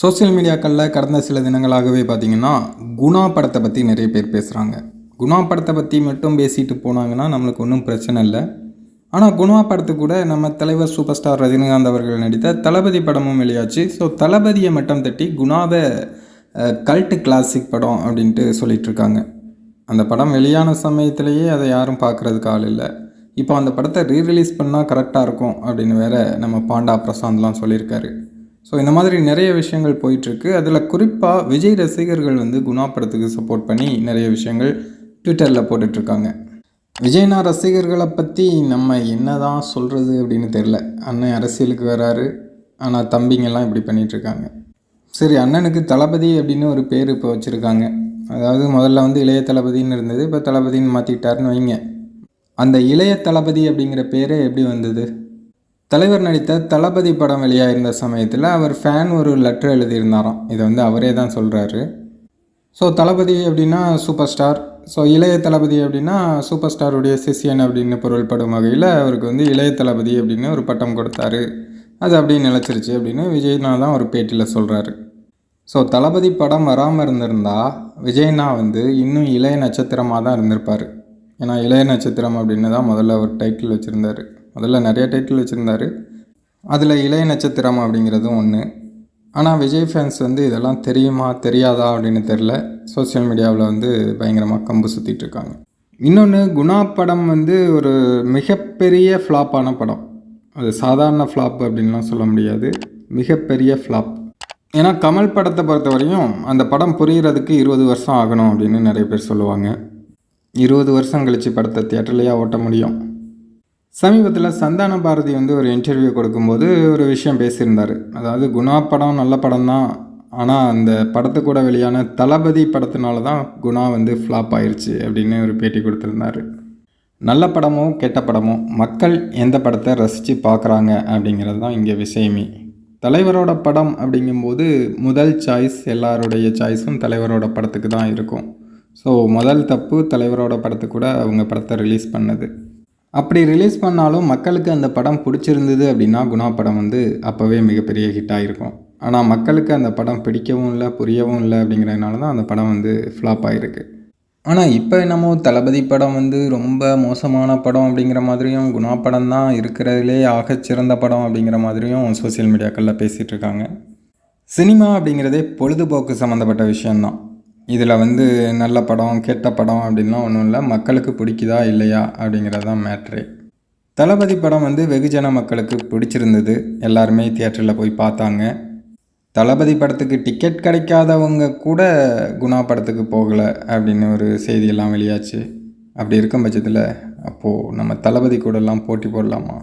Social மீடியாக்களில் கடந்த சில தினங்களாகவே பார்த்தீங்கன்னா குணா படத்தை பற்றி நிறைய பேர் பேசுகிறாங்க குணா படத்தை பற்றி மட்டும் பேசிட்டு போனாங்கன்னா நம்மளுக்கு ஒன்றும் பிரச்சனை இல்லை. ஆனால் குணா படத்து கூட நம்ம தலைவர் சூப்பர் ஸ்டார் ரஜினிகாந்த் அவர்கள் நடித்த தளபதி படமும் வெளியாச்சு. ஸோ தளபதியை மட்டம் தட்டி குணாவை கல்ட்டு கிளாசிக் படம் அப்படின்ட்டு சொல்லிகிட்ருக்காங்க அந்த படம் வெளியான சமயத்திலேயே அதை யாரும் பார்க்குறதுக்கு ஆள் இல்லை. இப்போ அந்த படத்தை ரீரிலீஸ் பண்ணால் கரெக்டாக இருக்கும் அப்படின்னு வேற நம்ம பாண்டா பிரசாந்த்லாம் சொல்லியிருக்காரு. ஸோ இந்த மாதிரி நிறைய விஷயங்கள் போயிட்டுருக்கு. அதில் குறிப்பாக விஜய் ரசிகர்கள் வந்து குணா படத்துக்கு சப்போர்ட் பண்ணி நிறைய விஷயங்கள் ட்விட்டரில் போட்டுட்ருக்காங்க விஜய்னா ரசிகர்களை பற்றி நம்ம என்ன தான் சொல்கிறது அப்படின்னு தெரில அண்ணன் அரசியலுக்கு வராரு. ஆனால் தம்பிங்கெல்லாம் இப்படி பண்ணிகிட்ருக்காங்க சரி அண்ணனுக்கு தளபதி அப்படின்னு ஒரு பேர் இப்போ வச்சுருக்காங்க. அதாவது முதல்ல வந்து இளைய தளபதின்னு இருந்தது. இப்போ தளபதின்னு மாற்றிக்கிட்டாருன்னு வைங்க. அந்த இளைய தளபதி அப்படிங்கிற பேரே எப்படி வந்தது? தலைவர் நடித்த தளபதி படம் வெளியாயிருந்த சமயத்தில் அவர் ஃபேன் ஒரு லெட்டர் எழுதியிருந்தாராம். இதை வந்து அவரே தான் சொல்கிறாரு ஸோ தளபதி அப்படின்னா சூப்பர் ஸ்டார் ஸோ இளைய தளபதி அப்படின்னா சூப்பர் ஸ்டாருடைய சிஷியன் அப்படின்னு பொருள்படும் வகையில் அவருக்கு வந்து இளைய தளபதி அப்படின்னு ஒரு பட்டம் கொடுத்தாரு. அது அப்படியே நிலச்சிருச்சு அப்படின்னு விஜய்னா தான் ஒரு பேட்டியில் சொல்கிறாரு ஸோ தளபதி படம் வராமல் இருந்திருந்தா விஜய்னா வந்து இன்னும் இளைய நட்சத்திரமாக தான் இருந்திருப்பார். ஏன்னா இளைய நட்சத்திரம் அப்படின்னு தான் முதல்ல ஒரு டைட்டில் வச்சுருந்தாரு. அதில் நிறைய டைட்டில் வச்சுருந்தாரு. அதில் இளைய நட்சத்திரம் அப்படிங்கிறதும் ஒன்று ஆனால் விஜய் ஃபேன்ஸ் வந்து இதெல்லாம் தெரியுமா தெரியாதா அப்படின்னு தெரில சோஷியல் மீடியாவில் வந்து பயங்கரமாக கம்பு சுற்றிட்டுருக்காங்க இன்னொன்று குணா படம் வந்து ஒரு மிகப்பெரிய ஃப்ளாப்பான படம். அது சாதாரண ஃப்ளாப் அப்படின்லாம் சொல்ல முடியாது. மிகப்பெரிய ஃப்ளாப் ஏன்னா கமல் படத்தை பொறுத்த வரையும் அந்த படம் புரிகிறதுக்கு இருபது வருஷம் ஆகணும் அப்படின்னு நிறைய பேர் சொல்லுவாங்க. இருபது வருஷம் கழித்து படத்தை தியேட்டர்லேயே ஓட்ட முடியும். சமீபத்தில் சந்தான பாரதி வந்து ஒரு இன்டர்வியூ கொடுக்கும்போது ஒரு விஷயம் பேசியிருந்தார். அதாவது குணா படம் நல்ல படம் தான். ஆனால் அந்த படத்து கூட வெளியான தளபதி படத்தினால தான் குணா வந்து ஃப்ளாப் ஆயிடுச்சு அப்படின்னு ஒரு பேட்டி கொடுத்துருந்தாரு. நல்ல படமோ கெட்ட படமோ மக்கள் எந்த படத்தை ரசித்து பார்க்குறாங்க அப்படிங்கிறது தான் இங்கே விஷயமே. தலைவரோட படம் அப்படிங்கும்போது முதல் சாய்ஸ் எல்லாருடைய சாய்ஸும் தலைவரோட படத்துக்கு தான் இருக்கும். ஸோ முதல் தப்பு தலைவரோட படத்துக்கு கூட அவங்க படத்தை ரிலீஸ் பண்ணது. அப்படி ரிலீஸ் பண்ணாலும் மக்களுக்கு அந்த படம் பிடிச்சிருந்தது அப்படின்னா குணா படம் வந்து அப்போவே மிகப்பெரிய ஹிட்டாக இருக்கும் ஆனால் மக்களுக்கு அந்த படம் பிடிக்கவும் இல்லை புரியவும் இல்லை அப்படிங்கிறதுனால தான் அந்த படம் வந்து ஃப்ளாப் ஆகிருக்கு ஆனால் இப்போ என்னமோ தளபதி படம் வந்து ரொம்ப மோசமான படம் அப்படிங்கிற மாதிரியும் குணா படம் தான் இருக்கிறதுலே ஆகச்சிறந்த படம் அப்படிங்கிற மாதிரியும் சோசியல் மீடியாக்களில் பேசிகிட்டு இருக்காங்க. சினிமா அப்படிங்கிறதே பொழுதுபோக்கு சம்மந்தப்பட்ட விஷயந்தான் இதில் வந்து நல்ல படம் கெட்ட படம் அப்படின்லாம் ஒன்றும் இல்லை. மக்களுக்கு பிடிக்குதா இல்லையா அப்படிங்கிறது தான் மேட்ரு. தளபதி படம் வந்து வெகுஜன மக்களுக்கு பிடிச்சிருந்தது. எல்லாருமே தியேட்டரில் போய் பார்த்தாங்க. தளபதி படத்துக்கு டிக்கெட் கிடைக்காதவங்க கூட குணா படத்துக்கு போகலை அப்படின்னு ஒரு செய்தியெல்லாம் வெளியாச்சு. அப்படி இருக்கும் பட்சத்தில் அப்போது நம்ம தளபதி கூடலாம் போட்டி போடலாமா?